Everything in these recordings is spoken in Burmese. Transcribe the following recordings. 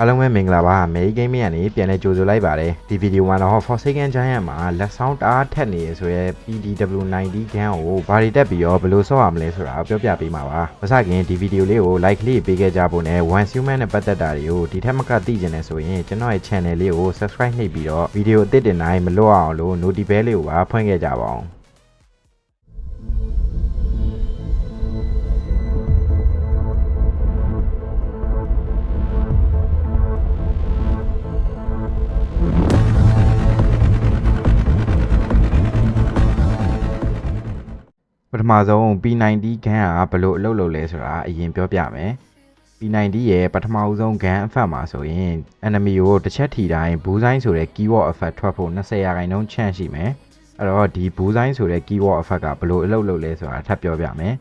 အားလုံးပဲမင်္ဂလာပါမေဂိမ်းမင်းကနေပြန်လဲကြိုဆိုလိုက်ပါတယ်ဒီဗီဒီယိုမှာတော့ Forsaken Giant မှာလက်ဆောင်တအားထက်နေရဆိုရဲ PDW90 ဂန်းကိုဘာတွေတက်ပြီးတော့ဘယ်လိုဆော့ရမလဲဆိုတာပြောပြပေးမှာပါမစခင်ဒီဗီဒီယိုလေးကို like လေးပေးခဲ့ကြဖို့နဲ့ One Human နဲ့ပတ်သက်တာတွေကိုဒီထက်မကသိချင်တယ်ဆိုရင်ကျွန်တော်ရဲ့ channel လေးကို subscribe နှိပ်ပြီးတော့ဗီဒီယိုအသစ်တင်တိုင်းမလွတ်အောင်လို့ notify bell လေးကိုပါဖွင့်ခဲ့ကြပါအောင် ပထမဆုံး P90 ဂန်းကဘယ်လိုအလုပ်လုပ်လဲဆိုတာအရင်ပြောပြမယ် P90 ရဲ့ပထမဦးဆုံးဂန်းအဖက်မှာဆိုရင် enemy ကိုတစ်ချက်ထိတိုင်းဘူးဆိုင်ဆိုတဲ့ keyword effect ထွက်ဖို့20ရာခိုင်နှုန်း chance ရှိမယ်အဲ့တော့ဒီဘူးဆိုင်ဆိုတဲ့ keyword effect ကဘယ်လိုအလုပ်လုပ်လဲဆိုတာထပ်ပြောပြမယ်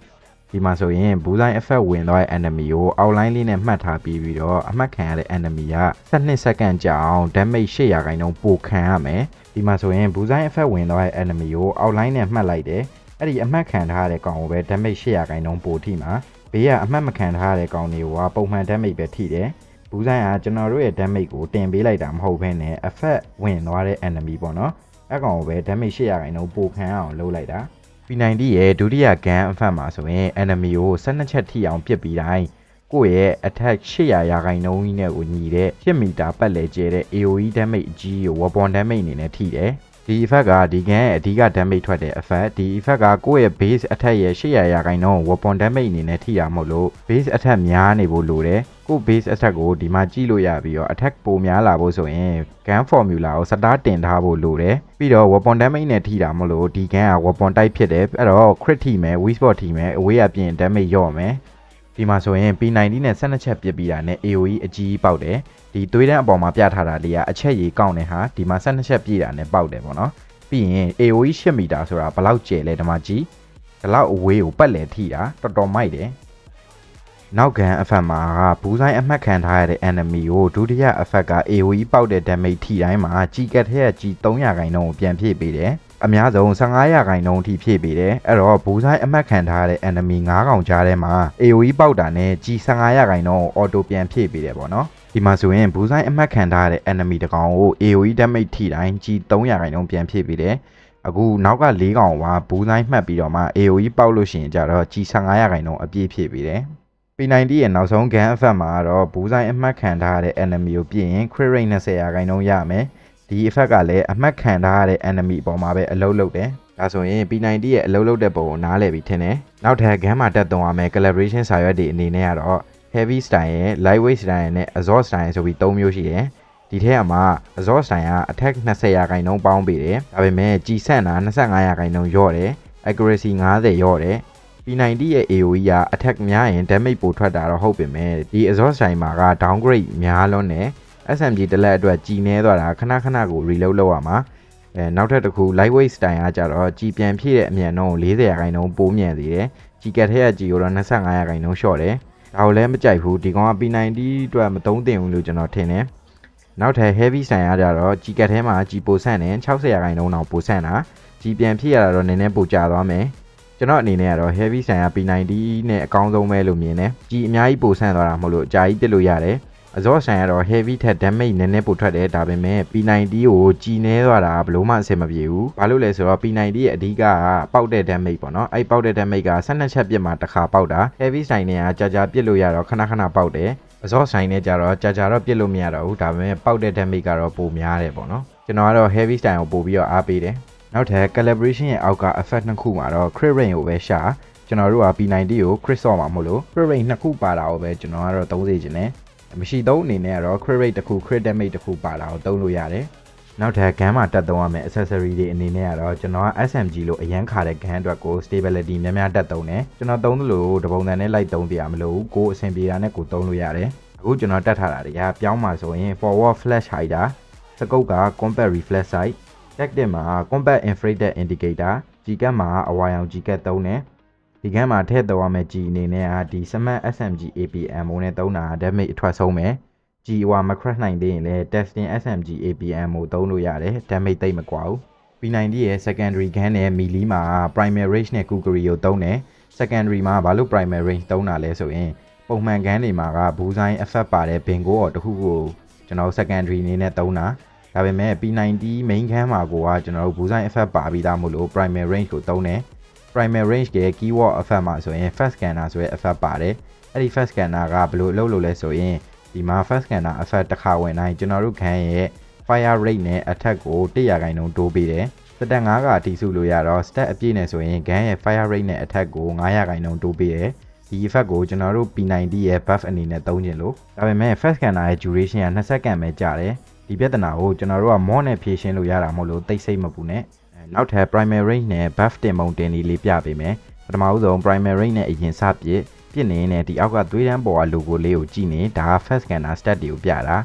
ဒီမှာဆိုရင်ဘူးဆိုင် effect ဝင်သွားတဲ့ enemy ကို outline လေးနဲ့မှတ်ထားပြီးပြီးတော့အမှတ်ခံရတဲ့ enemy က12စက္ကန့်ကြာအောင် damage 8ရာခိုင်နှုန်းပိုခံရမယ်ဒီမှာဆိုရင်ဘူးဆိုင် effect ဝင်သွားတဲ့ enemy ကို outline နဲ့မှတ်လိုက်တယ် အဲ့ဒီအမှတ်ခံထားရတဲ့ကောင်ကိုပဲ damage 800ခိုင်နှုန်းပိုထိမှာဘေးကအမှတ်မခံထားရတဲ့ကောင်တွေကပုံမှန် damage ပဲထိတယ်ဘူးဆိုင်ကကျွန်တော်တို့ရဲ့ damage ကိုတင်ပေးလိုက်တာမဟုတ်ဘဲနဲ့ effect ဝင်သွားတဲ့ enemy ပေါ့နော်အဲ့ကောင်ကိုပဲ damage 800ခိုင်နှုန်းပိုခံအောင်လုပ်လိုက်တာ P90 ရဲ့ဒုတိယ gun အဖက်မှာဆိုရင် enemy ကို12ချက်ထိအောင်ပစ်ပြီးတိုင်းကိုယ့်ရဲ့ attack 800ရာခိုင်နှုန်းကြီးနဲ့ကိုညီတဲ့10မီတာပတ်လည်ကျဲတဲ့ AoE damage အကြီးကို weapon damage အနေနဲ့ထိတယ် ဒီ effect ကဒီ gun ရဲ့အဓိက damage ထွက်တဲ့ effect ဒီ effect ကကိုယ့်ရဲ့ base attack ရဲ့800ရာခိုင်နှုန်း weapon damage အနေနဲ့ထိတာမဟုတ်လို့ base attack များနေဖို့လိုတယ်ကိုယ့် base attack ကိုဒီမှာကြည့်လို့ရပြီးတော့ attack ပိုများလာဖို့ဆိုရင် gun formula ကိုစတားတင်ထားဖို့လိုတယ်ပြီးတော့ weapon damage နဲ့ထိတာမဟုတ်လို့ဒီ gun က weapon type ဖြစ်တယ်အဲ့တော့ crit ထိမယ် weak spot ထိမယ်အဝေးအပြင် damage ရော့မယ်ဒီမှာဆိုရင် P90 နဲ့12ချက်ပြစ်ပြီးတာနဲ့ AoE အကြီးပေါက်တယ် ဒီသွေးတန်းအပေါ်မှာပြထားတာလေးကအချက်ကြီးကောက်နေဟာဒီမှာ12ချက်ပြည့်တာနဲ့ပေါက်တယ်ပေါ့နော်ပြီးရင် AoE 10မီတာဆိုတာဘယ်လောက်ကျယ်လဲဒီမှာကြည့်ဒီလောက်အဝေးကိုပတ်လည်ထိတာတော်တော်မိုက်တယ်နောက်ကန်အဖက်မှာကဘူးဆိုင်အမှတ်ခံထားရတဲ့ enemy ကိုဒုတိယအဖက်က AoE ပေါက်တဲ့ damage ထိတိုင်းမှာကြီးကက်ထဲကကြီး300ခိုင်နှုန်းကိုပြန်ဖြည့်ပေးတယ်အများဆုံး15ရာခိုင်နှုန်းအထိဖြည့်ပေးတယ်အဲ့တော့ဘူးဆိုင်အမှတ်ခံထားတဲ့ enemy 9កောင်ကြားထဲမှာ AoE ပေါက်တာနဲ့ကြီး15ရာခိုင်နှုန်းကို auto ပြန်ဖြည့်ပေးတယ်ပေါ့နော် ဒီမှာဆိုရင်ဘူးဆိုင်အမှတ်ခံထားတဲ့ enemy တစ်ကောင်ကို AoE damage ထိတိုင်းကြီး300ခိုင်နှုန်းပြန်ဖြည့်ပေးတယ်အခုနောက်က၄កောင်ကဘူးဆိုင်မှတ်ပြီးတော့မှ AoE ပေါက်လို့ရှိရင်ကြတော့ကြီး15ရာခိုင်နှုန်းအပြည့်ဖြည့်ပေးတယ် P90 ရဲ့နောက်ဆုံး gun effect မှာတော့ဘူးဆိုင်အမှတ်ခံထားရတဲ့ enemy ကိုပြင်ရင် crit rate 20ရာခိုင်နှုန်းရမယ်ဒီ effect ကလည်းအမှတ်ခံထားရတဲ့ enemy အပေါ်မှာပဲအလုပ်လုပ်တယ်ဒါဆိုရင် P90 ရဲ့အလုပ်လုပ်တဲ့ပုံကိုနားလည်ပြီးထင်တယ်နောက်ထပ် gun မှာတက်သွင်းရမယ် calibration စာရွက်တွေအနေနဲ့ကတော့ heavy style ရဲ့ lightweight style နဲ့ exhaust style ဆိုပြီး၃မျိုးရှိတယ်ဒီထဲမှာ exhaust style က attack 20ရာခိုင်နှုန်းပေါင်းပေးတယ်ဒါပေမဲ့ကြီးဆန့်တာ25ရာခိုင်နှုန်းညော့တယ် accuracy 90ညော့တယ် P90 ရဲ့ AoE က attack များရင် damage ပိုထွက်တာတော့ဟုတ်ပေမဲ့ဒီ exhaust time မှာက downgrade များလွန်းတယ် SMG တစ်လက်အတွက်ကြီးနေသွားတာခဏခဏကို reload လုပ်ရမှာအဲနောက်ထပ်တစ်ခု lightweight style ကကြတော့ကြီးပြန်ဖြည့်တဲ့အမြန်နှုန်းကို40ရာခိုင်နှုန်းပိုမြန်သေးတယ်ကြီးကက်ထဲကကြီးကိုတော့25ရာခိုင်နှုန်း short တယ် ဒါကိုလည်းမကြိုက်ဘူးဒီကောင်က P90 အတွက်မသုံးသင့်ဘူးလို့ကျွန်တော်ထင်တယ်နောက်ထပ် heavy style ကကြတော့ကြီးကက်ထဲမှာကြီးပိုဆန့်တယ်60ရာခိုင်နှုန်းတော့ပိုဆန့်တာကြီးပြန်ဖြည့်ရတာတော့နည်းနည်းပိုကျသွားမယ်ကျွန်တော်အနေနဲ့ကတော့ heavy ဆိုင်က P90 နဲ့အကောင်းဆုံးပဲလို့မြင်တယ်။ကြီးအများကြီးပိုဆန့်သွားတာမဟုတ်လို့အကြာကြီးပြစ်လို့ရတယ်။ အစောဆိုင်ကတော့ heavy ထက် damage နည်းနည်းပိုထွက်တယ်ဒါပေမဲ့ P90 ကိုကြီးနေသွားတာဘလို့မှအဆင်မပြေဘူး။ဘာလို့လဲဆိုတော့ P90 ရဲ့အဓိကကပေါက်တဲ့ damage ပေါ့နော်။အဲ့ပေါက်တဲ့ damage က12ချက်ပြစ်မှာတစ်ခါပေါက်တာ။ heavy ဆိုင်နဲ့ကကြာကြာပြစ်လို့ရတော့ခဏခဏပေါက်တယ်။အစောဆိုင်နဲ့ကြတော့ကြာကြာတော့ပြစ်လို့မရတော့ဘူးဒါပေမဲ့ပေါက်တဲ့ damage ကတော့ပိုများတယ်ပေါ့နော်။ကျွန်တော်ကတော့ heavy style ကိုပို့ပြီးတော့အားပေးတယ်။နောက်ထပ် calibration ရဲ့အောက်က effect နှစ်ခုမှာတော့ crit rate ကိုပဲရှာကျွန်တော်တို့က P90 ကို crit ဆော့မှာမဟုတ်လို့ crit rate နှစ်ခုပါတာကိုပဲကျွန်တော်ကတော့သုံးစေချင်တယ် မရှိသုံးအနေနဲ့ကတော့ crit rate တစ်ခု crit damage တစ်ခုပါတာကိုသုံးလို့ရတယ်နောက်ထပ် gun မှာတက်သုံးရမယ့် accessory တွေအနေနဲ့ကတော့ကျွန်တော်က SMG လို့အရန်ခါတဲ့ gun အတွက်ကို stability များများတက်သုံးတယ်ကျွန်တော်သုံးသလိုတပုံစံနဲ့လိုက်သုံးပြရမလို့ကိုအဆင်ပြေတာနဲ့ကိုသုံးလို့ရတယ်အခုကျွန်တော်တက်ထားတာတွေကပြောင်းမှာဆိုရင် forward flash hider စကုတ်က combat reflex sight tactic မှာ combat infrared indicator G ကတ်မှာအဝါရောင် G ကတ်သုံးတယ် ဒီကတ်မှာထည့်သုံးရမယ့် G အနေနဲ့ကဒီ Smart SMG APM နဲ့သုံးတာ damage အထွက်ဆုံးပဲ G ဟွာမ crash နိုင်သေးရင်လည်း testing SMG APM ကိုသုံးလို့ရတယ် damage သိပ်မကွာဘူး P90 ရဲ့ secondary gun နဲ့ melee မှာ primary range နဲ့ kukuri ကိုသုံးတယ် secondary မှာဘာလို့ primary range သုံးတာလဲဆိုရင်ပုံမှန်ကန်းတွေမှာကဘူးဆိုင် effect ပါတဲ့ bingo ော်တစ်ခုကိုကျွန်တော် secondary အနေနဲ့သုံးတာဒါပေမဲ့ P90 main ခန်းမှာကိုကကျွန်တော်တို့ဘူးဆိုင် effect ပါပြီးသားမို့လို့ primary range ကိုသုံးတယ် primary range ရဲ့ keyword effect မှာဆိုရင် fast scanner ဆိုတဲ့ effect ပါတယ်အဲ့ဒီ fast scanner ကဘယ်လိုအလုပ်လုပ်လဲဆိုရင်ဒီမှာ fast scanner effect တစ်ခါဝင်တိုင်းကျွန်တော်တို့ခန်းရဲ့ fire rate နဲ့ attack ကို100ခိုင်နှုန်းတိုးပေးတယ်စတက်9ကအတီးစုလို့ရတော့ stat အပြည့်နဲ့ဆိုရင် gun ရဲ့ fire rate နဲ့ attack ကို900ခိုင်နှုန်းတိုးပေးတယ်ဒီ effect ကိုကျွန်တော်တို့ P90 ရဲ့ buff အနေနဲ့သုံးခြင်းလို့ဒါပေမဲ့ fast scanner ရဲ့ duration က2စက္ကန့်ပဲကြာတယ်ဒီပြဿနာကိုကျွန်တော်တို့က mod နဲ့ဖြည့်ရှင်းလို့ရတာမဟုတ်လို့တိတ်ဆိတ်မပူနဲ့အဲ နောက်ထပ် primary range နဲ့ buff တင်ပုံတင်လေးလေးပြပေးမယ်ပထမဦးဆုံး primary range နဲ့အရင်စပြစ်ပြစ်နေနဲ့ဒီအောက်ကသွေးတန်းပေါ်က logo လေးကိုကြည့်နေဒါက fast scanner stat တွေကိုပြတာ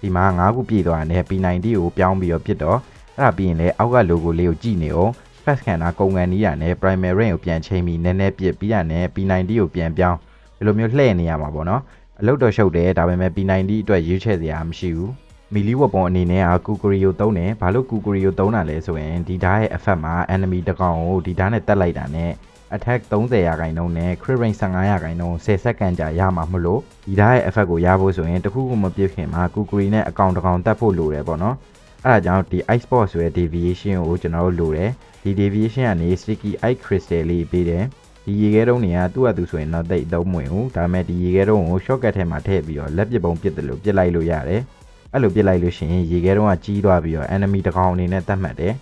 ဒီမှာ9ခုပြည့်သွားတယ် P90 ကိုပြောင်းပြီးတော့ပြစ်တော့အဲ့ဒါပြီးရင်လည်းအောက်က logo လေးကိုကြည့်နေအောင် fast scanner ကုန်ကန်နီးရနဲ့ primary range ကိုပြန်ချိန်ပြီးနည်းနည်းပြစ်ပြီးရနဲ့ P90 ကိုပြန်ပြောင်းဒီလိုမျိုးလှည့်နေရမှာပေါ့နော်အလုပ်တော့ရှုပ်တယ်ဒါပေမဲ့ P90 အတွက်ရွေးချယ်စရာမရှိဘူး မီလီဝက်ပွန်အနေနဲ့ကကူကရီကိုသုံးတယ်ဘာလို့ကူကရီကိုသုံးတာလဲဆိုရင်ဒီဓာတ်ရဲ့ effect မှာ enemy တစ်ကောင်ကိုဒီဓာတ်နဲ့တက်လိုက်တာနဲ့ attack 30ရာခိုင်နှုန်းနဲ့ crit range 15ရာခိုင်နှုန်း10စက္ကန့်ကြာရမှာမလို့ဒီဓာတ်ရဲ့ effect ကိုရဖို့ဆိုရင်တခုခုမပြည့်ခင်မှာကူကရီနဲ့အကောင်တစ်ကောင်တက်ဖို့လိုတယ်ပေါ့နော်အဲ့ဒါကြောင့်ဒီ ice spot ဆိုတဲ့ deviation ကိုကျွန်တော်တို့လိုတယ်ဒီ deviation ကနေ sticky ice crystal လေးပေးတယ်ဒီရေခဲတုံးတွေကသူ့အတူဆိုရင်တော့တိတ်သုံးမဝင်ဘူးဒါပေမဲ့ဒီရေခဲတုံးကို shortcut ထဲမှာထည့်ပြီးတော့လက်ပစ်ပုံပစ်တယ်လို့ပစ်လိုက်လို့ရတယ် အဲ့လိုပစ်လိုက်လို့ရှိရင်ရေခဲတုံးကကြီးသွားပြီးတော့ enemy တစ်ကောင်အနေနဲ့တတ်မှတ်တယ်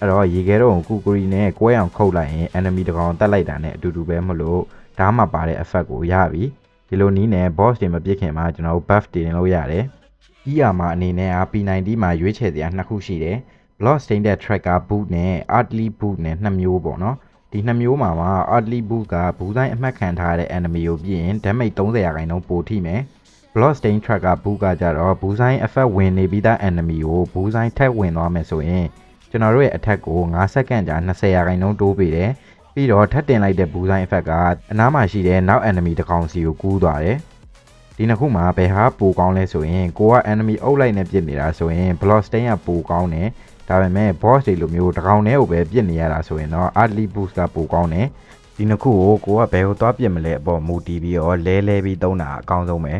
အဲ့တော့ရေခဲတုံးကိုကူကရီနဲ့ကွဲအောင်ခုတ်လိုက်ရင် enemy တစ်ကောင်တက်လိုက်တာနဲ့အတူတူပဲမလို့ဓာတ်မှာပါတဲ့ effect ကိုရပြီဒီလိုနီးနဲ့ boss တွေမပစ်ခင်မှာကျွန်တော်တို့ buff တင်လို့ရတယ် ER မှာအနေနဲ့က P90 မှာရွေးချယ်စရာနှစ်ခုရှိတယ် block stained tracker boot နဲ့ artillery boot နဲ့နှစ်မျိုးပေါ့နော်ဒီနှစ်မျိုးမှာမှာ artillery boot ကဘူးတိုင်းအမှတ်ခံထားတဲ့ enemy ကိုပြရင် damage 30ရာခိုင်နှုန်းပိုထိမယ် block stain tracker boot ကကြတော့ဘူးဆိုင် effect ဝင်နေပြီးသား enemy ကိုဘူးဆိုင်ထက်ဝင်သွားမယ်ဆိုရင်ကျွန်တော်တို့ရဲ့ attack ကို9စက္ကန့်ကြာ20ရာခိုင်နှုန်းတိုးပေးတယ်ပြီးတော့ထပ်တင်လိုက်တဲ့ဘူးဆိုင် effect ကအနားမှာရှိတဲ့နောက် enemy တစ်ကောင်စီကိုကူးသွားတယ်ဒီနှစ်ခုမှာဘယ်ဟာပိုကောင်းလဲဆိုရင်ကိုက enemy အုပ်လိုက်နဲ့ပြစ်နေတာဆိုရင် block stain ကပိုကောင်းတယ်ဒါပေမဲ့ boss တွေလိုမျိုးတကောင်တည်းကိုပဲပြစ်နေရတာဆိုရင်တော့ early boost ကပိုကောင်းတယ်ဒီနှစ်ခုကိုကိုကဘယ်ကိုသွားပြစ်မလဲအပေါ်မူတည်ပြီးတော့လဲလဲပြီးသုံးတာအကောင်းဆုံးပဲ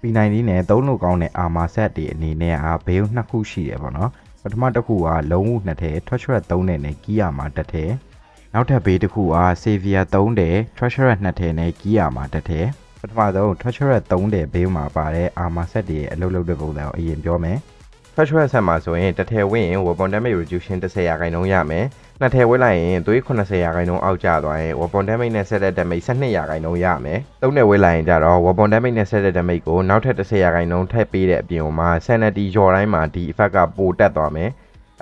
P90 နဲ့သုံးလို့ကောင်းတဲ့ armor set တွေအနေနဲ့ကဘေးနှစ်ခုရှိတယ်ပေါ့နော်ပထမတစ်ခုကလုံးဝနှစ်ထည် treasure 3တဲ့နဲ့ key armor တစ်ထည်နောက်ထပ်ဘေးတစ်ခုက savior 3တဲ့ treasure 2ထည်နဲ့ key armor တစ်ထည်ပထမဆုံး treasure 3တဲ့ဘေးမှာပါတဲ့ armor set တွေရဲ့အလုပ်လုပ်တဲ့ပုံစံကိုအရင်ပြောမယ် treasure set မှာဆိုရင်တစ်ထည်ဝင့်ရင် weapon damage reduction 10ရာခိုင်နှုန်းရမယ်နှစ်ထည်ဝင့်လိုက်ရင်သွေး80ရာခိုင်နှုန်းအောက်ကျသွားရင် weapon damage နဲ့ဆက်တဲ့ damage 12ရာခိုင်နှုန်းရမယ်သုံးထည်ဝင့်လိုက်ရင်ကြတော့ weapon damage နဲ့ဆက်တဲ့ damage ကိုနောက်ထပ်10ရာခိုင်နှုန်းထပ်ပေးတဲ့အပြင်မှာ sanity ရော်တိုင်းမှာဒီ effect ကပိုတက်သွားမယ်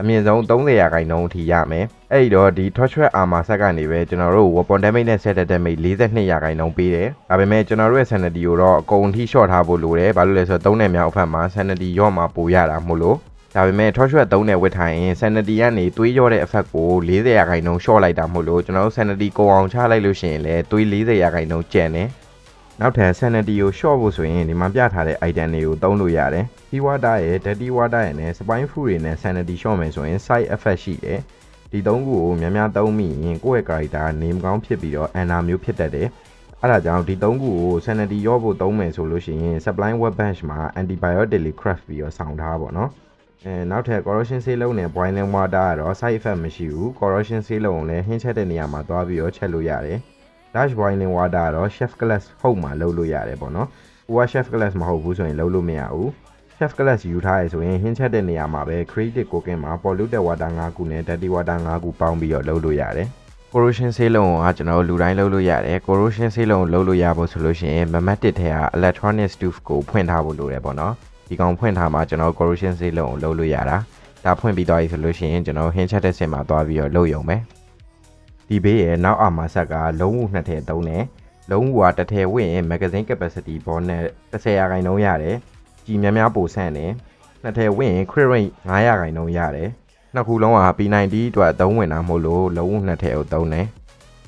အမြင့်ဆုံး30ရာခိုင်နှုန်းအထိရမယ်အဲ့ဒီတော့ဒီ torture armor set ကနေပဲကျွန်တော်တို့ weapon damage နဲ့ set တဲ့ damage 42ရာခိုင်နှုန်းပေးတယ်ဒါပေမဲ့ကျွန်တော်တို့ရဲ့ sanity ကိုတော့အကုန်ထိ short ထားဖို့လိုတယ်ဘာလို့လဲဆိုတော့3နယ်မြောက်အဖက်မှာ sanity ရော့မှာပိုရတာမို့လို့ဒါပေမဲ့ torch 3နဲ့ဝစ်ထိုင်ရင် sanity ကနေသွေးရော့တဲ့ effect ကို40ရာခိုင်နှုန်း short လိုက်တာမို့လို့ကျွန်တော်တို့ sanity ကိုအောင်ချလိုက်လို့ရှိရင်လည်းသွေး40ရာခိုင်နှုန်းကျန်တယ် နောက်ထပ် sanity ကို short ဖို့ဆိုရင်ဒီမှာပြထားတဲ့ item တွေကိုသုံးလို့ရတယ်။ Tea water ရဲ့ dirty water ရဲ့နဲ့ spine food တွေနဲ့ sanity short မယ်ဆိုရင် side effect ရှိတယ်။ဒီသုံးခုကိုများများသုံးမိရင်ကိုယ့်ရဲ့ character နေမကောင်းဖြစ်ပြီးတော့ anna မျိုးဖြစ်တတ်တယ်။အဲ့ဒါကြောင့်ဒီသုံးခုကို sanity ရော့ဖို့သုံးမယ်ဆိုလို့ရှိရင် supply web bench မှာ antibiotic craft ပြီးတော့ဆောင်းထားပါတော့။အဲနောက်ထပ် corrosion ဆေးလုံးနဲ့ boiling water ကတော့ side effect မရှိဘူး corrosion ဆေးလုံးကိုလည်းဟင်းချက်တဲ့နေရာမှာသွားပြီးတော့ချက်လို့ရတယ် dash boiling water ကတော့ chef glass ဟုတ်မှလုပ်လို့ရတယ်ပေါ့နော်။ဟိုက chef glass မဟုတ်ဘူးဆိုရင်လုပ်လို့မရဘူး။ chef glass ယူထားရဆိုရင်ဟင်းချက်တဲ့နေရာမှာပဲ creative cooking မှာ polluted water 5ခုနဲ့ dirty water 5ခုပေါင်းပြီးတော့လုပ်လို့ရတယ်။ corrosion ဆေးလုံးကကျွန်တော်တို့လူတိုင်းလုပ်လို့ရတယ်။ corrosion ဆေးလုံးကိုလုပ်လို့ရဖို့ဆိုလို့ရှိရင် pneumatic ထဲက electronic stove ကိုဖွင့်ထားဖို့လိုတယ်ပေါ့နော်။ဒီကောင်ဖွင့်ထားမှကျွန်တော် corrosion ဆေးလုံးကိုလုပ်လို့ရတာ။ဒါဖွင့်ပြီးသွားပြီဆိုလို့ရှိရင်ကျွန်တော်ဟင်းချက်တဲ့ဆင်မှာသွားပြီးတော့လုပ်ရုံပဲ။ ဒီဘေးရဲ့နောက်အာမဆက်ကလုံးဝနှစ်ထည်သုံးတယ်လုံးဝတစ်ထည်ဝင့်ရင် magazine capacity ဘောနဲ့30ရာခိုင်နှုန်းရတယ်ကြီးများများပိုဆန့်တယ်နှစ်ထည်ဝင့်ရင် crit rate 900ရာခိုင်နှုန်းရတယ်နှစ်ခုလုံးက P90 အတွက်အသုံးဝင်တာမို့လို့လုံးဝနှစ်ထည်ကိုသုံးတယ်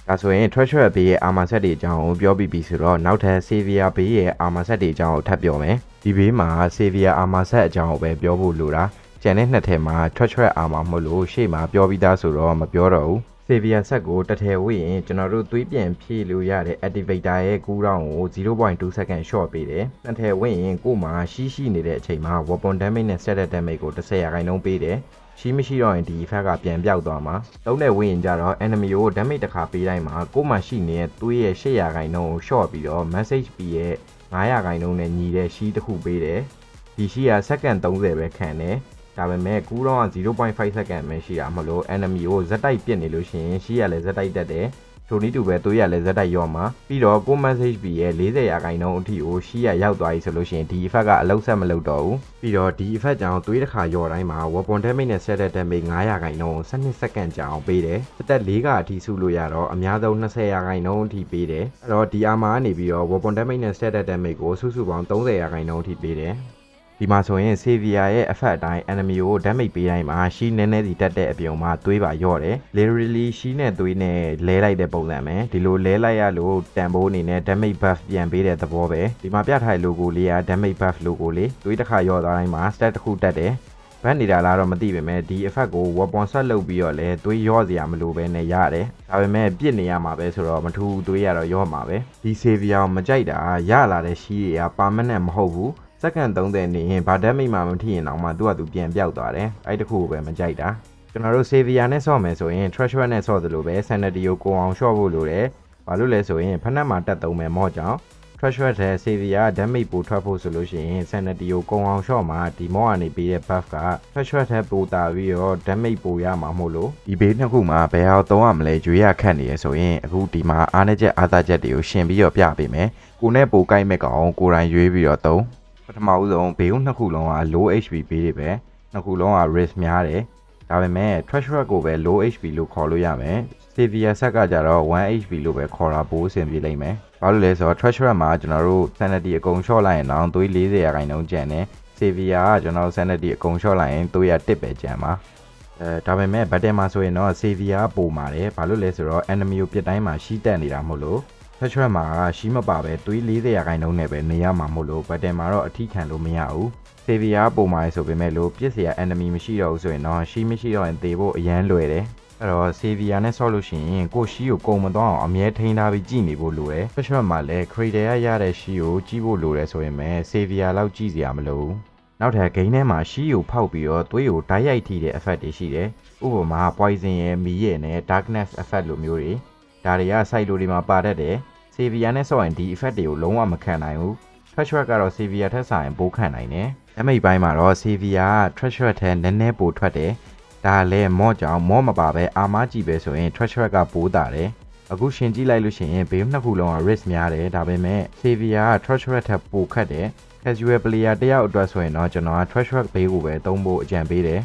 ဒါဆိုရင် treasure ဘေးရဲ့ armor set တွေအကြောင်းကိုပြောပြီးပြီဆိုတော့နောက်ထပ် savior ဘေးရဲ့ armor set တွေအကြောင်းကိုထပ်ပြောမယ်ဒီဘေးမှာ savior armor set အကြောင်းကိုပဲပြောဖို့လိုတာကျန်တဲ့နှစ်ထည်မှာ treasure armor မဟုတ်လို့ရှေ့မှာပြောပြီးသားဆိုတော့မပြောတော့ဘူး Savior set ကိုတစ်ထည်ဝေးရင်ကျွန်တော်တို့သွေးပြန်ဖြည့်လို့ရတဲ့ activator ရဲ့ကူးတောင်းကို0.2 second short ပေးတယ်။နှစ်ထည်ဝေးရင်ကို့မှာရှိရှိနေတဲ့အချိန်မှာ weapon damage နဲ့ static damage ကို10ရာခိုင်နှုန်းပေးတယ်။ရှိမရှိတော့ရင်ဒီ effect ကပြန်ပြောက်သွားမှာ။သုံးတဲ့ဝေးရင်ကြတော့ enemy ကို damage တစ်ခါပေးတိုင်းမှာကို့မှာရှိနေတဲ့သွေးရဲ့8ရာခိုင်နှုန်းကို short ပြီးတော့ message P ရဲ့9ရာခိုင်နှုန်းနဲ့ညီတဲ့ရှိတစ်ခုပေးတယ်။ဒီရှိက second 30ပဲခံတယ်။ ဒါပေမဲ့ကူးတော့0.5 second ပဲရှိတာမလို့ enemy ကိုဇက်တိုက်ပြစ်နေလို့ရှိရင်ရှိရလဲဇက်တိုက်တက်တယ်ထိုနည်းတူပဲသွေးရလဲဇက်တိုက်ရော့မှာပြီးတော့ကို message B ရဲ့40ရာခိုင်နှုန်းအထိကိုရှိရရောက်သွားပြီဆိုလို့ရှိရင်ဒီ effect ကအလုံးဆက်မလုပ်တော့ဘူးပြီးတော့ဒီ effect ကြောင့်သွေးတစ်ခါရော့တိုင်းမှာ weapon damage နဲ့ set damage 9ရာခိုင်နှုန်း12 second ကြာအောင်ပေးတယ်စတက်4ကအထိစုလို့ရတော့အများဆုံး20ရာခိုင်နှုန်းအထိပေးတယ်အဲ့တော့ဒီ armor ကနေပြီးတော့ weapon damage နဲ့ set damage ကိုစုစုပေါင်း30ရာခိုင်နှုန်းအထိပေးတယ် ဒီမှာဆိုရင် Savior ရဲ့ effect အတိုင်း enemy ကို damage ပေးတိုင်းမှာရှီးနည်းနည်းစီတက်တဲ့အပြုံမှာသွေးပါရော့တယ် literally ရှီးနဲ့သွေးနဲ့လဲလိုက်တဲ့ပုံစံပဲဒီလိုလဲလိုက်ရလို့တန်ဖိုးအနေနဲ့ damage buff ပြန်ပေးတဲ့သဘောပဲဒီမှာပြထားတဲ့ logo လေးက damage buff logo လေးသွေးတစ်ခါရော့သွားတိုင်းမှာ stat တစ်ခုတက်တယ်ဘတ်နေတာလားတော့မသိပေမဲ့ဒီ effect ကို weapon set လုပ်ပြီးတော့လဲသွေးရော့စရာမလိုပဲနဲ့ရတယ်ဒါပေမဲ့ပြစ်နေရမှာပဲဆိုတော့မထူးသွေးရတော့ရော့မှာပဲဒီ savior ကိုမကြိုက်တာရလာတဲ့ရှီးတွေက permanent မဟုတ်ဘူး စက္ကန့်30နေရင်ဘာဓာတ်မိတ်မှမထိရင်တော့မှသူကသူပြန်ပြောက်သွားတယ်အဲ့တခုကိုပဲမကြိုက်တာကျွန်တော်တို့ Savior နဲ့ဆော့မယ်ဆိုရင် Treasure နဲ့ဆော့သလိုပဲ Sanity ကိုကိုအောင်ရှော့ဖို့လိုတယ်ဘာလို့လဲဆိုရင်ဖက်နှက်မှာတက်သုံးမယ်မော့ကြောင့် Treasure တဲ့ Savior damage ပိုထွက်ဖို့ဆိုလို့ရှိရင် Sanity ကိုကိုအောင်ရှော့မှာဒီမော့ကနေပေးတဲ့ buff က Treasure တဲ့ပိုတာပြီးတော့ damage ပိုရမှာမို့လို့ဒီဘေးနှစ်ခုမှာဘယ်ဟာသုံးရမလဲရွေးရခတ်နေရဆိုရင်အခုဒီမှာအားနည်းချက်အားသာချက်တွေကိုရှင်းပြီးတော့ပြပေးမယ်ကိုနဲ့ပိုကိုက်မဲ့ကောင်ကိုယ်တိုင်ရွေးပြီးတော့သုံး ပထမဦးဆုံးဘေးဦးနှစ်ခုလုံးက low HP ပေးတွေပဲနှစ်ခုလုံးက risk များတယ်ဒါပေမဲ့ treasure ကိုပဲ low HP လို့ခေါ်လို့ရမယ် savior set ကကြတော့ 1HP လို့ပဲခေါ်တာပိုးအဆင်ပြေလိမ့်မယ်ဘာလို့လဲဆိုတော့ treasure မှာကျွန်တော်တို့ sanity အကုန်လျှော့လိုက်ရင်တော့သွေး40ရာခိုင်နှုန်းကျန်တယ် savior ကကျွန်တော်တို့ sanity အကုန်လျှော့လိုက်ရင်သွေးရ1ပဲကျန်ပါအဲဒါပေမဲ့ battle မှာဆိုရင်တော့ savior ပိုမာတယ်ဘာလို့လဲဆိုတော့ enemy ကိုပြစ်တိုင်းမှာရှိတက်နေတာမဟုတ်လို့ Patchwork မှာရှိမပါပဲသွေး40ရာခိုင်နှုန်းနဲ့ပဲနေရမှာမို့လို့ button မှာတော့အထီးခံလို့မရဘူး Savior ပုံမှာဆိုပေမဲ့လို့ပြစ်စရာ enemy မရှိတော့ဘူးဆိုရင်တော့ရှိမရှိတော့ရင်သေဖို့အရန်လွယ်တယ်အဲ့တော့ Savior နဲ့ဆော့လို့ရှိရင်ကိုရှိကိုကုံမတော့အောင်အမြဲထိန်းထားပြီးကြည့်နေဖို့လိုတယ် Patchwork မှာလည်း Crater ရရတဲ့ရှိကိုကြည့်ဖို့လိုတယ်ဆိုရင်ပဲ Savior လောက်ကြည့်စရာမလိုဘူးနောက်ထပ်ဂိမ်းထဲမှာရှိကိုဖောက်ပြီးတော့သွေးကိုဓာတ်ရိုက်ထိတဲ့ effect တွေရှိတယ်ဥပမာ poison ရဲ့မီးရဲ့နဲ့ darkness effect လိုမျိုးတွေ ဒါတွေက site လိုတွေမှာပါတတ်တယ် Savior နဲ့ဆော့ရင်ဒီ effect တွေကိုလုံးဝမခံနိုင်ဘူး Treasure ကတော့ Savior ထက်ဆိုင်ပိုခံနိုင်တယ်။အမိတ်ပိုင်းမှာတော့ Savior က Treasure ထက်နည်းနည်းပိုထွက်တယ်။ဒါလည်းမော့ကြောင်မော့မပါပဲအာမကြည့်ပဲဆိုရင် Treasure ကပိုးတာတယ်။အခုရှင်ကြည့်လိုက်လို့ရှိရင်ဘေးနှစ်ခုလုံးက risk များတယ်ဒါပေမဲ့ Savior က Treasure ထက်ပိုခတ်တယ်။ casual player တယောက်အတွက်ဆိုရင်တော့ကျွန်တော်က Treasure ဘေးကိုပဲသုံးဖို့အကြံပေးတယ်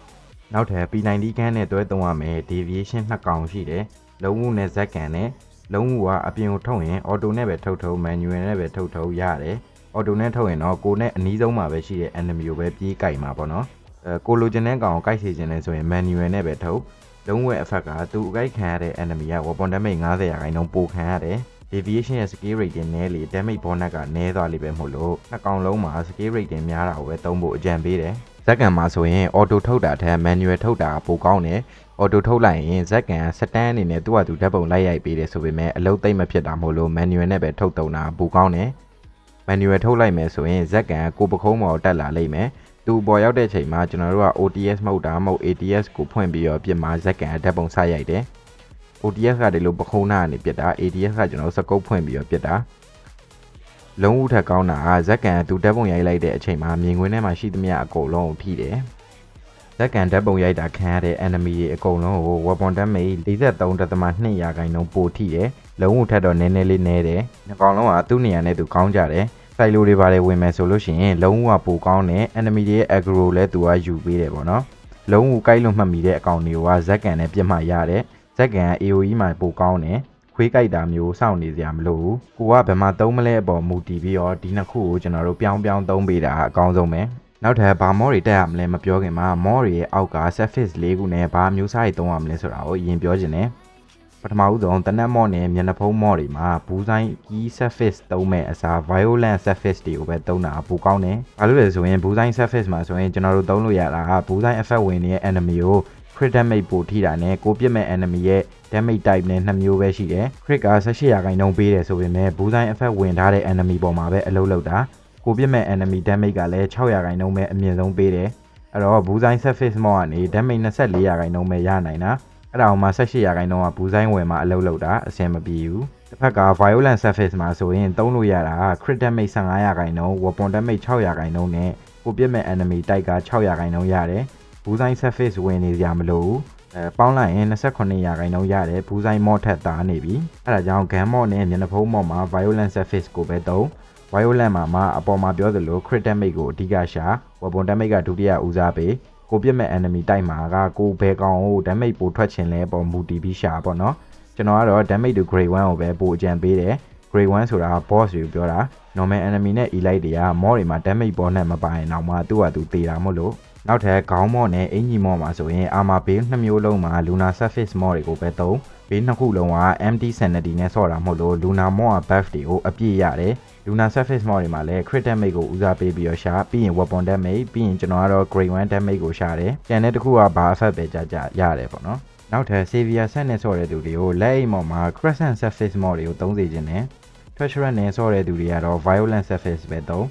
။နောက်ထပ် P90 ခန်းနဲ့တွဲသုံးရမယ် deviation နှစ်ကောင်ရှိတယ်။ လုံးဝနဲ့ဇက်ကန်နဲ့လုံးဝကအပြင်ကိုထုတ်ရင် auto နဲ့ပဲထုတ်ထုတ် manual နဲ့ပဲထုတ်ထုတ်ရတယ် auto နဲ့ထုတ်ရင်တော့ကိုနဲ့အနီးဆုံးမှာပဲရှိတဲ့ enemy ကိုပဲပြေးကြိုက်မှာပေါ့နော်အဲကိုလိုချင်တဲ့ကောင်ကိုကြိုက်စီခြင်းလဲဆိုရင် manual နဲ့ပဲထုတ်လုံးဝ effect ကသူအကြိုက်ခံရတဲ့ enemy က weapon damage 90ရာခိုင်နှုန်းပိုခံရတယ် deviation ရဲ့ skill rating နည်းလေ damage bonus ကနည်းသွားလိမ့်ပဲမို့လို့နှစ်ကောင်လုံးမှာ skill rating များတာကိုပဲသုံးဖို့အကြံပေးတယ် ဇက်ကန်မှာဆိုရင် auto ထုတ်တာထက် manual ထုတ်တာပိုကောင်းတယ် auto ထုတ်လိုက်ရင်ဇက်ကန်စတန်အနေနဲ့သူ့ဟာသူဓာတ်ပုံလိုက်ရိုက်ပေးတယ်ဆိုပေမဲ့အလုပ်သိမ့်မဖြစ်တာမို့လို့ manual နဲ့ပဲထုတ်တုံတာပိုကောင်းတယ် manual ထုတ်လိုက်မယ်ဆိုရင်ဇက်ကန်ကိုပခုံးပေါ်တက်လာလိမ့်မယ်သူပေါ်ရောက်တဲ့ချိန်မှာကျွန်တော်တို့က OTS မဟုတ်တာမဟုတ် ATS ကိုဖွင့်ပြီးတော့ပြင်မှာဇက်ကန်ဓာတ်ပုံစရိုက်တယ် OTS ကဒီလိုပခုံးနာကနေပြစ်တာ ATS ကကျွန်တော်စကုပ်ဖွင့်ပြီးတော့ပြစ်တာ လုံးဦးထက်ကောင်းတာကဇက်ကန်သူဓာတ်ပုံရိုက်လိုက်တဲ့အချိန်မှာမြင်ကွင်းထဲမှာရှိသမျှအကုန်လုံးကိုထိတယ်ဇက်ကန်ဓာတ်ပုံရိုက်တာခံရတဲ့ enemy တွေအကုန်လုံးကို weapon damage 43.2ရာခိုင်နှုန်းပိုထိတယ်လုံးဦးထက်တော့နည်းနည်းလေးနည်းတယ်အကောင်လုံးကသူ့နေရာနဲ့သူကောင်းကြတယ်စိုက်လိုတွေပါတယ်ဝင်မယ်ဆိုလို့ရှိရင်လုံးဝပိုကောင်းတယ် enemy တွေရဲ့ aggro လဲသူကယူပေးတယ်ပေါ့နော်လုံးဝကိုက်လွန်မှတ်မိတဲ့အကောင်တွေကဇက်ကန်နဲ့ပြစ်မှတ်ရတယ်ဇက်ကန်က AOE မှာပိုကောင်းတယ် ခွေးကြိုက်တာမျိုးစောင့်နေစရာမလိုဘူးကိုကဘယ်မှာသုံးမလဲအပေါ်မူတည်ပြီးတော့ဒီနှစ်ခုကိုကျွန်တော်တို့ပြောင်းပြောင်းသုံးပေးတာအကောင်းဆုံးပဲနောက်ထပ်ဘာမော့တွေတက်ရမလဲမပြောခင်မှာမော့တွေရဲ့အောက်က surface ၄ခုနဲ့ဘာမျိုးစားတွေသုံးရမလဲဆိုတာကိုအရင်ပြောချင်တယ်ပထမဦးဆုံးတနက်မော့နဲ့မျက်နှာဖုံးမော့တွေမှာဘူးဆိုင် key surface သုံးမဲ့အစား violent surface တွေကိုပဲသုံးတာပိုကောင်းတယ်။ဘာလို့လဲဆိုရင်ဘူးဆိုင် surface မှာဆိုရင်ကျွန်တော်တို့သုံးလို့ရတာကဘူးဆိုင် effect ဝင်နေတဲ့ enemy ကို crit damage ပိုထိတာနဲ့ကိုပြစ်မဲ့ enemy ရဲ့ damage type နဲ့နှစ်မျိုးပဲရှိတယ် crit က18ရာခိုင်နှုန်းပေးတယ်ဆိုပေမဲ့ဘူးဆိုင် effect ဝင်ထားတဲ့ enemy ပေါ်မှာပဲအလုပ်လုပ်တာကိုပြစ်မဲ့ enemy damage ကလည်း6ရာခိုင်နှုန်းပဲအမြင့်ဆုံးပေးတယ်အဲ့တော့ဘူးဆိုင် surface mod ကနေ damage 24ရာခိုင်နှုန်းပဲရနိုင်တာအဲ့ဒါအောင်မှ18ရာခိုင်နှုန်းကဘူးဆိုင်ဝင်မှာအလုပ်လုပ်တာအဆင်မပြေဘူးတစ်ဖက်က violent surface မှာဆိုရင်သုံးလို့ရတာ crit damage 15ရာခိုင်နှုန်း weapon damage 6ရာခိုင်နှုန်းနဲ့ကိုပြစ်မဲ့ enemy type က6ရာခိုင်နှုန်းရတယ် ဘူးဆိုင် surface ဝင်နေကြမလို့ဘူးအဲပေါင်းလိုက်ရင်28ရာခိုင်နှုန်းရတယ်ဘူးဆိုင် mod ထက်သားနေပြီအဲဒါကြောင့် gun mod နဲ့မျက်နှာဖုံး mod မှာ violent surface ကိုပဲသုံး violent မှာမှာအပေါ်မှာပြောသလို crit damage ကိုအဓိကရှာ weapon damage ကဒုတိယဦးစားပေးကိုပြစ်မဲ့ enemy တိုက်မှာကကိုဘယ်ကောင်ကို damage ပိုထွက်ချင်လဲပေါ်မူတည်ပြီးရှာပေါ့နော်ကျွန်တော်ကတော့ damage to grade 1ကိုပဲပိုအကြံပေးတယ် grade 1ဆိုတာ boss ကိုပြောတာ normal enemy နဲ့ elite တွေက mod တွေမှာ damage ပေါ်နဲ့မပါရင်တော့မှသူ့ဟာသူတေတာမို့လို့ နောက်ထပ်ခေါင်းမော့နဲ့အင်ဂျီမော့မှာဆိုရင် armor base နှစ်မျိုးလုံးမှာ lunar surface mod တွေကိုပဲသုံးဘေးနှစ်ခုလုံးက empty sanity နဲ့ဆော့တာမဟုတ်လို့ lunar mod က buff တွေကိုအပြည့်ရတယ် lunar surface mod တွေမှာလည်း crit damage ကိုဦးစားပေးပြီးတော့ရှာပြီးရင် weapon damage ပြီးရင်ကျွန်တော်ကတော့ grade 1 damage ကိုရှာတယ်ကျန်တဲ့တစ်ခုကဘာ effect ပဲကြာကြာရတယ်ပေါ့နော်နောက်ထပ် savior set နဲ့ဆော့တဲ့သူတွေကိုလက်အိမ်ပေါ်မှာ crescent surface mod တွေကိုသုံးစေခြင်းနဲ့ treasure နဲ့ဆော့တဲ့သူတွေကတော့ violent surface ပဲသုံး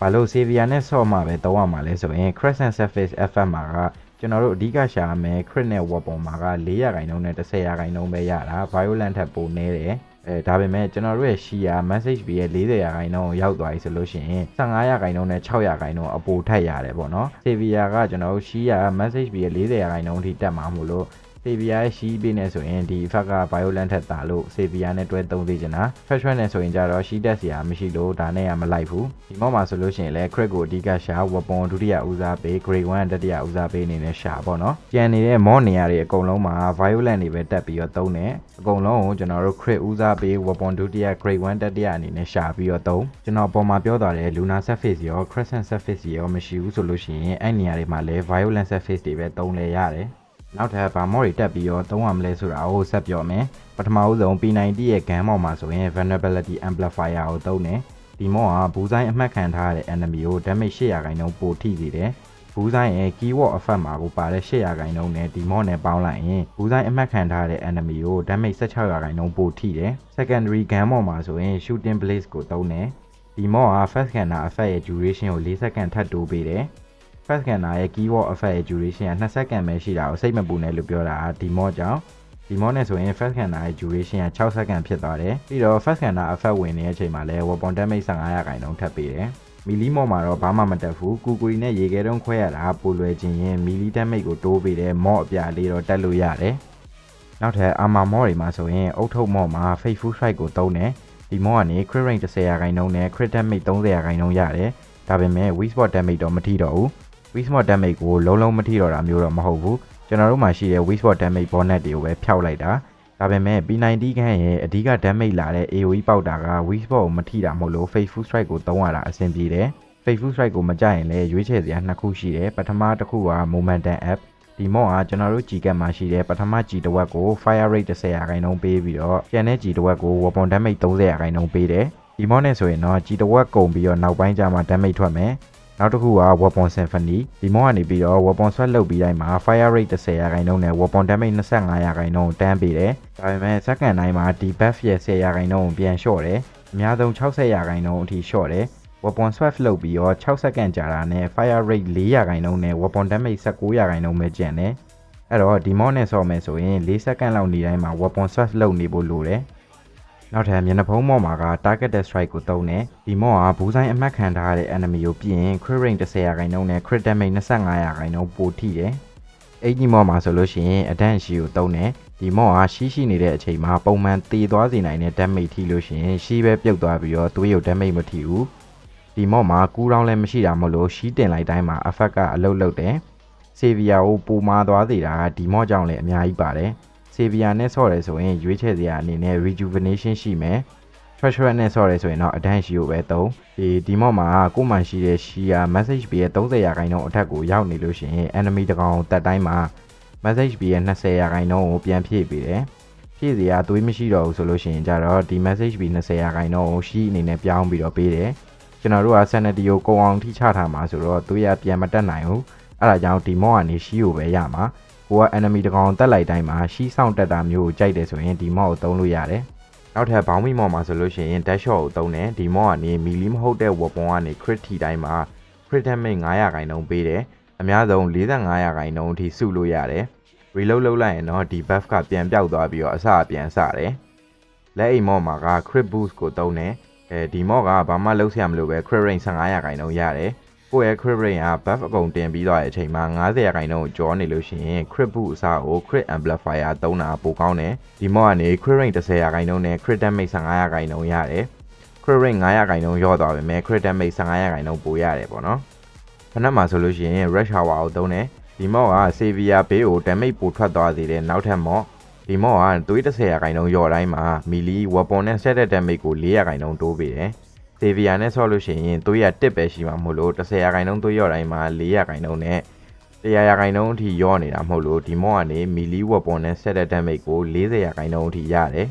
ဘာလို့ savior နဲ့ဆော့မှပဲသုံးရမှာလဲဆိုရင် crescent surface effect မှာကကျွန်တော်တို့အဓိကရှာမယ် crit နဲ့ weapon မှာက4ရာခိုင်နှုန်းနဲ့10ရာခိုင်နှုန်းပဲရတာ violent ထက်ပိုနေတယ်အဲဒါပေမဲ့ကျွန်တော်တို့ရဲ့ share message ဘီရဲ့40ရာခိုင်နှုန်းကိုရောက်သွားပြီဆိုလို့ရှိရင်15ရာခိုင်နှုန်းနဲ့6ရာခိုင်နှုန်းအပိုထက်ရတယ်ပေါ့နော် savior ကကျွန်တော်တို့ share message ဘီရဲ့40ရာခိုင်နှုန်းအထိတက်မှာမို့လို့ Savior ရဲ့ She ပေးနေဆိုရင်ဒီ effect က violent ထက်တာလို့ Savior နဲ့တွဲသုံးသေးချင်တာ Fresh Fresh နဲ့ဆိုရင်ကြတော့ She တက်စရာမရှိလို့ဒါနဲ့ကမလိုက်ဘူးဒီမော့မှာဆိုလို့ရှိရင်လည်း crit ကိုအဓိကရှာ weapon ဒုတိယဦးစားပေး grade 1တတိယဦးစားပေးအနေနဲ့ရှာပေါ့နော်ကျန်နေတဲ့ mod နေရာတွေအကုန်လုံးမှာ violent တွေပဲတက်ပြီးတော့သုံးတယ်အကုန်လုံးကိုကျွန်တော်တို့ crit ဦးစားပေး weapon ဒုတိယ grade 1တတိယအနေနဲ့ရှာပြီးတော့သုံးကျွန်တော်ပေါ်မှာပြောသွားတဲ့ lunar surface ရော crescent surface ရောမရှိဘူးဆိုလို့ရှိရင်အဲ့နေရာတွေမှာလည်း violent surface တွေပဲသုံးလဲရတယ် နောက်ထပ်ဗာမော့တွေတက်ပြီးတော့သုံးရမလဲဆိုတာကိုဆက်ပြောမယ်ပထမဦးဆုံး P90 ရဲ့ gun မော့မှာဆိုရင် vulnerability amplifier ကိုသုံးတယ်ဒီမော့ကဘူးဆိုင်အမှတ်ခံထားတဲ့ enemy ကို damage 800ခိုင်နှုန်းပိုထိစေတယ်ဘူးဆိုင်ရဲ့ keyword effect မှာကိုပါတဲ့800ခိုင်နှုန်းနဲ့ဒီမော့နဲ့ပေါင်းလိုက်ရင်ဘူးဆိုင်အမှတ်ခံထားတဲ့ enemy ကို damage 1600ခိုင်နှုန်းပိုထိတယ် secondary gun မော့မှာဆိုရင် shooting blaze ကိုသုံးတယ်ဒီမော့က first scanner effect ရဲ့ duration ကို4စက္ကန့်ထပ်တိုးပေးတယ် first scanner ရဲ့ keyword effect ရဲ့ duration က2စက္ကန့်ပဲရှိတာကိုစိတ်မပူနဲ့လို့ပြောတာဒီ mod ကြောင့်ဒီ mod နဲ့ဆိုရင် first scanner ရဲ့ duration က6စက္ကန့်ဖြစ်သွားတယ်ပြီးတော့ first scanner effect ဝင်နေတဲ့အချိန်မှာလည်း weapon damage 15ရာခိုင်နှုန်းထပ်ပေးတယ်မီလီမော့မှာတော့ဘာမှမတက်ဘူးကူကူရီနဲ့ရေခဲတုံးခွဲရတာပိုလွယ်ခြင်းရင်မီလီ damage ကိုတိုးပေးတယ်မော့အပြာလေးတော့တက်လို့ရတယ်နောက်ထပ် armor mod တွေမှာဆိုရင်အုတ်ထုတ်မော့မှာ faithful strike ကိုသုံးတယ်ဒီမော့ကနေ crit range 10ရာခိုင်နှုန်းနဲ့ crit damage 30ရာခိုင်နှုန်းရတယ်ဒါပေမဲ့ weak spot damage တော့မထိတော့ဘူး weak spot damage ကိုလုံးလုံးမထိတော့တာမျိုးတော့မဟုတ်ဘူးကျွန်တော်တို့မှာရှိတဲ့ weak spot damage bonus တွေကိုပဲဖျောက်လိုက်တာဒါပေမဲ့ P90 ခန့်ရဲ့အဓိက damage လာတဲ့ AoE ပေါက်တာက weak spot ကိုမထိတာမဟုတ်လို့ faithful strike ကိုသုံးရတာအဆင်ပြေတယ် faithful strike ကိုမကြရင်လည်းရွေးချယ်စရာနှစ်ခုရှိတယ်ပထမတစ်ခုက momentum app ဒီမော့ကကျွန်တော်တို့ G ကတ်မှာရှိတဲ့ပထမ G တစ်ဝက်ကို fire rate 10ရာခိုင်နှုန်းပေးပြီးတော့ကျန်တဲ့ G တစ်ဝက်ကို weapon damage 30ရာခိုင်နှုန်းပေးတယ်ဒီမော့နဲ့ဆိုရင်တော့ G တစ်ဝက်ကုန်ပြီးတော့နောက်ပိုင်းကျမှ damage ထွက်မယ် နောက်တစ်ခုက weapon symphony ဒီမောကနေပြီးတော့ weapon swap လုပ်ပြီးတိုင်းမှာ fire rate 10ရာခိုင်နှုန်းနဲ့ weapon damage 25ရာခိုင်နှုန်းတန်းပေးတယ်ဒါပေမဲ့ second တိုင်းမှာဒီ buff ရဲ့10ရာခိုင်နှုန်းကိုပြန်လျှော့တယ်အများဆုံး60ရာခိုင်နှုန်းအထိလျှော့တယ် weapon swap လုပ်ပြီးတော့6စက္ကန့်ကြာတာနဲ့ fire rate 4ရာခိုင်နှုန်းနဲ့ weapon damage 19ရာခိုင်နှုန်းပဲကျန်တယ်အဲ့တော့ဒီမောနဲ့ဆော့မယ်ဆိုရင်4စက္ကန့်လောက်နေတိုင်းမှာ weapon swap လုပ်နေဖို့လိုတယ် နောက်ထပ်မျက်နှာဖုံးမော့မှာက targeted strike ကိုသုံးတယ်ဒီမော့ကဘူးဆိုင်အမှတ်ခံထားတဲ့ enemy ကိုပြင် crit range 10ရာခိုင်နှုန်းနဲ့ crit damage 25ရာခိုင်နှုန်းပိုထိတယ်အင်ဂျီမော့မှာဆိုလို့ရှိရင် advance ရှိကိုသုံးတယ်ဒီမော့ကရှိရှိနေတဲ့အချိန်မှာပုံမှန်တေသွားစေနိုင်တဲ့ damage ထိလို့ရှိရင်ရှိပဲပြုတ်သွားပြီးတော့သွေးရုပ် damage မထိဘူးဒီမော့မှာကူးတောင်းလည်းမရှိတာမဟုတ်လို့ရှိတင်လိုက်တိုင်းမှာ effect ကအလုတ်လုတ်တယ် Savior ကိုပူမာသွားသေးတာကဒီမော့ကြောင့်လည်းအများကြီးပါတယ် Savior နဲ့ဆော့တယ်ဆိုရင်ရွေးချယ်စရာအနေနဲ့ rejuvenation ရှိမယ် treasure နဲ့ဆော့တယ်ဆိုရင်တော့ advance ရှိကိုပဲသုံးဒီဒီမော့မှာကိုယ်မှရှိတဲ့ share message ပေးရဲ့30ရာခိုင်နှုန်းအထက်ကိုရောက်နေလို့ရှိရင် enemy တကောင်တက်တိုင်းမှာ message ပေးရဲ့20ရာခိုင်နှုန်းကိုပြန်ဖြည့်ပေးတယ်ဖြည့်စရာသွေးမရှိတော့ဘူးဆိုလို့ရှိရင်ကြတော့ဒီ message ပေး20ရာခိုင်နှုန်းကိုရှိအနေနဲ့ပြောင်းပြီးတော့ပေးတယ်ကျွန်တော်တို့က sanity ကိုကုံအောင်ထိချထားမှာဆိုတော့သွေးရပြန်မတက်နိုင်ဘူးအဲ့ဒါကြောင့်ဒီမော့ကနေရှိကိုပဲရမှာ ကိုက enemy တကောင်တက်လိုက်တိုင်းမှာရှီးဆောင်တက်တာမျိုးကိုကြိုက်တယ်ဆိုရင်ဒီ mod ကိုသုံးလို့ရတယ်နောက်ထပ်ဘောင်းမီ mod မှာဆိုလို့ရှိရင် dash shot ကိုသုံးတယ်ဒီ mod ကနေမီလီမဟုတ်တဲ့ weapon ကနေ crit ထိတိုင်းမှာ crit damage 900ခိုင်နှုန်းပေးတယ်အများဆုံး4500ခိုင်နှုန်းအထိစုလို့ရတယ် reload လုပ်လိုက်ရင်တော့ဒီ buff ကပြန်ပြောက်သွားပြီးတော့အစအပြန်စတယ်လက်အိမ် mod မှာက crit boost ကိုသုံးတယ်အဲဒီ mod ကဘာမှလုပ်ဆရာမလိုပဲ crit range 1500ခိုင်နှုန်းရတယ် ကိုယ့်ရဲ့ crit range က buff အကုန်တင်ပြီးသွားတဲ့အချိန်မှာ90ခိုင်နှုန်းကိုကျော်နေလို့ရှိရင် crit boost အစားကို crit amplifier သုံးတာပိုကောင်းတယ်ဒီ mod ကနေ crit range 10ခိုင်နှုန်းနဲ့ crit damage 15ခိုင်နှုန်းရတယ် crit range 900ခိုင်နှုန်းရော့သွားပြီမဲ့ crit damage 15ခိုင်နှုန်းပိုရတယ်ပေါ့နော်ဖနက်မှာဆိုလို့ရှိရင် rush hour ကိုသုံးတယ်ဒီ mod က savior ဘေးကို damage ပိုထွက်သွားစေတဲ့နောက်ထပ် mod ဒီ mod ကသွေး30ရာခိုင်နှုန်းရော့တိုင်းမှာ melee weapon နဲ့ set တဲ့ damage ကို400ရာခိုင်နှုန်းတိုးပေးတယ် savior နဲ့ဆော့လို့ရှိရင်သွေးရတစ်ပဲရှိမှာမဟုတ်လို့30ရာခိုင်နှုန်းသွေးရော့တိုင်းမှာ400ရာခိုင်နှုန်းနဲ့100ရာခိုင်နှုန်းအထိရော့နေတာမဟုတ်လို့ဒီ mod ကနေ melee weapon နဲ့ set တဲ့ damage ကို40ရာခိုင်နှုန်းအထိရတယ်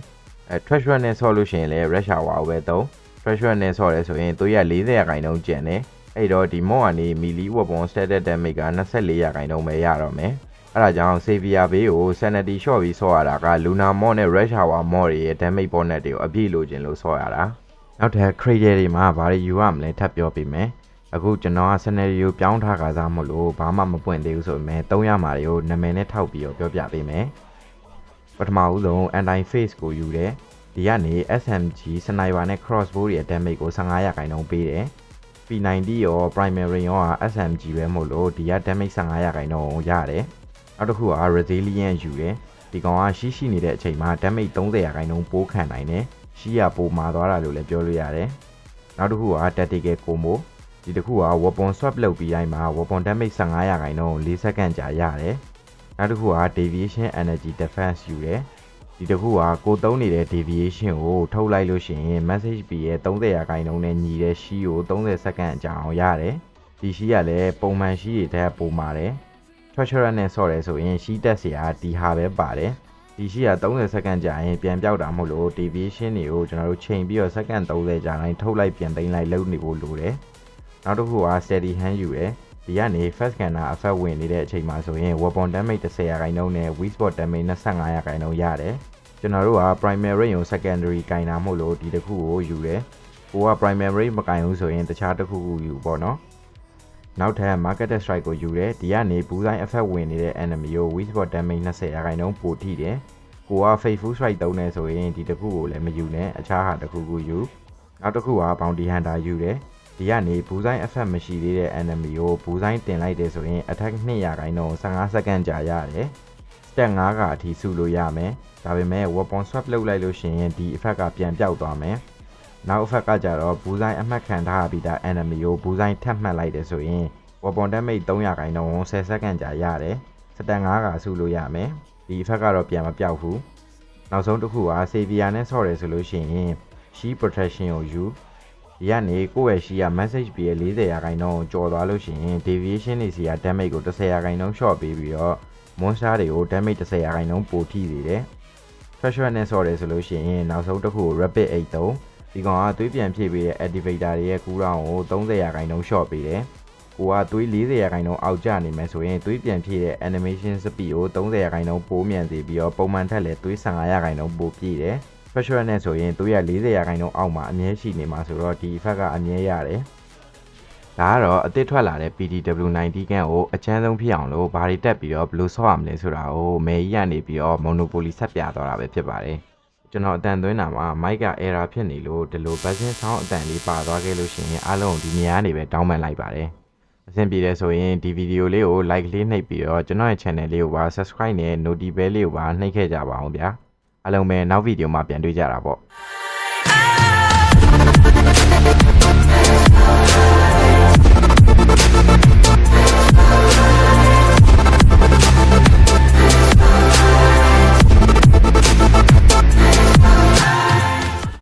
အဲ trash run နဲ့ဆော့လို့ရှိရင်လည်း rush hour ကိုပဲသုံး trash run နဲ့ဆော့ရဲဆိုရင်သွေးရ40ရာခိုင်နှုန်းကျန်တယ်အဲ့တော့ဒီ mod ကနေ melee weapon set တဲ့ damage က24ရာခိုင်နှုန်းပဲရတော့မယ်အဲ့ဒါကြောင့် Savior ဘေးကို sanity shot ပြီးဆော့ရတာက Luna mod နဲ့ Rush Hour mod တွေရဲ့ damage bonus တွေကိုအပြည့်လိုချင်လို့ဆော့ရတာ နောက်ထပ် crate တွေမှာဘာတွေယူရမလဲထပ်ပြောပေးမယ်အခုကျွန်တော်က scenario ပြောင်းထားကြစားမလို့ဘာမှမပွင့်သေးဘူးဆိုပေမဲ့300မှာတွေကိုနာမည်နဲ့ထောက်ပြီးတော့ပြောပြပေးမယ်ပထမဦးဆုံး anti face ကိုယူတယ်ဒီကနေ SMG sniper နဲ့ crossbow ရဲ့ damage ကို15ရာခိုင်နှုန်းပေးတယ် P90 ရော primary ရောက SMG ပဲမို့လို့ဒီက damage 15ရာခိုင်နှုန်းရတယ်နောက်တစ်ခုက resilient ယူတယ်ဒီကောင်ကရှိရှိနေတဲ့အချိန်မှာ damage 30ရာခိုင်နှုန်းပိုးခံနိုင်တယ် ရှိရပိုမာသွားတာလို့လည်းပြောလို့ရတယ်နောက်တစ်ခုက tactical combo ဒီတစ်ခုက weapon swap လုပ်ပြီးတိုင်းမှာ weapon damage 15ရာခိုင်နှုန်း4စက္ကန့်ကြာရတယ်နောက်တစ်ခုက deviation energy defense ယူတယ်ဒီတစ်ခုကကိုသုံးနေတဲ့ deviation ကိုထုတ်လိုက်လို့ရှိရင် message B ရဲ့30ရာခိုင်နှုန်းနဲ့ညီတဲ့ရှိကို30စက္ကန့်အကြာအောင်ရတယ်ဒီရှိကလည်းပုံမှန်ရှိရတဲ့ပုံပါတယ် treasure နဲ့ဆော့ရဲဆိုရင်ရှိတက်စရာဒီဟာပဲပါတယ် ဒီရှိက30စက္ကန့်ကြာရင်ပြန်ပြောက်တာမဟုတ်လို့ deviation တွေကိုကျွန်တော်တို့ချိန်ပြီးတော့စက္ကန့်30ကြာတိုင်းထုတ်လိုက်ပြန်သိမ်းလိုက်လုပ်နေဖို့လိုတယ်နောက်တစ်ခုက steady hand ယူတယ်ဒီကနေ first scanner effect ဝင်နေတဲ့အချိန်မှာဆိုရင် weapon damage 10ရာခိုင်နှုန်းနဲ့ weak spot damage 25ရာခိုင်နှုန်းရတယ်ကျွန်တော်တို့က primary ကို secondary ကင်တာမဟုတ်လို့ဒီတစ်ခုကိုယူတယ်ကိုက primary မကင်ဘူးဆိုရင်တခြားတစ်ခုခုယူပေါ့နော် နောက်ထပ် market strike ကိုယူတယ်ဒီကနေဘူးဆိုင် effect ဝင်နေတဲ့ enemy ကို weak spot damage 20ရာခိုင်နှုန်းပိုထိတယ်ကိုက faithful strike သုံးနေဆိုရင်ဒီတစ်ခုကိုလည်းမယူနဲ့အခြားဟာတစ်ခုခုယူနောက်တစ်ခုက bounty hunter ယူတယ်ဒီကနေဘူးဆိုင် effect မရှိသေးတဲ့ enemy ကိုဘူးဆိုင်တင်လိုက်တယ်ဆိုရင် attack 200ရာခိုင်နှုန်း15စက္ကန့်ကြာရတယ်စတက်9ကအထိစုလို့ရမယ်ဒါပေမဲ့ weapon swap လုပ်လိုက်လို့ရှိရင်ဒီ effect ကပြန်ပြောက်သွားမယ် နောက် effect ကကြတော့ဘူးဆိုင်အမှတ်ခံထားပြီးသား enemy ကိုဘူးဆိုင်ထပ်မှတ်လိုက်တယ်ဆိုရင် weapon damage 300ခိုင်နှုန်း10စက္ကန့်ကြာရတယ်စတက်9ကစုလို့ရမယ်ဒီ effect ကတော့ပြန်မပြောက်ဘူးနောက်ဆုံးတစ်ခုက savior နဲ့ဆော့တယ်ဆိုလို့ရှိရင် shield protection ကိုယူဒီကနေကိုယ့်ရဲ့ရှိရ message ပြည့်40ရာခိုင်နှုန်းကိုကျော်သွားလို့ရှိရင် deviation တွေစီက damage ကို10ရာခိုင်နှုန်း short ပေးပြီးတော့ monster တွေကို damage 10ရာခိုင်နှုန်းပိုထိစေတယ် pressure နဲ့ဆော့တယ်ဆိုလို့ရှိရင်နောက်ဆုံးတစ်ခု rapid 83 ဒီကောင်ကသွေးပြန်ဖြည့်ပေးတဲ့ activator တွေရဲ့ကူးတောင်းကို30ရာခိုင်နှုန်း short ပေးတယ်ကိုကသွေး40ရာခိုင်နှုန်းအောက်ကျနေမယ်ဆိုရင်သွေးပြန်ဖြည့်တဲ့ animation speed ကို30ရာခိုင်နှုန်းပိုမြန်စေပြီးတော့ပုံမှန်ထက်လည်းသွေး15ရာခိုင်နှုန်းပိုပြည့်တယ် pressure နဲ့ဆိုရင်သွေးရ40ရာခိုင်နှုန်းအောက်မှာအမြဲရှိနေမှာဆိုတော့ဒီ effect ကအမြဲရတယ်ဒါကတော့အသစ်ထွက်လာတဲ့ PDW90 ကန်ကိုအချမ်းဆုံးဖြစ်အောင်လို့ဘာတွေတက်ပြီးတော့ဘယ်လိုဆော့ရမလဲဆိုတာကိုမယ်ကြီးကနေပြီးတော့ Monopoly ဆက်ပြသွားတာပဲဖြစ်ပါတယ် ကျွန်တော်အတန်သွင်းတာမှာမိုက်က error ဖြစ်နေလို့ဒီလို buzzing sound အတန်လေးပါသွားခဲ့လို့ရှိရင်အားလုံးဒီနေရာနေပဲတောင်းပန်လိုက်ပါတယ်အဆင်ပြေတယ်ဆိုရင်ဒီဗီဒီယိုလေးကို like လေးနှိပ်ပြီးတော့ကျွန်တော်ရဲ့ channel လေးကိုပါ subscribe နဲ့ notify bell လေးကိုပါနှိပ်ခဲ့ကြပါအောင်ဗျာအားလုံးပဲနောက်ဗီဒီယိုမှာပြန်တွေ့ကြတာပေါ့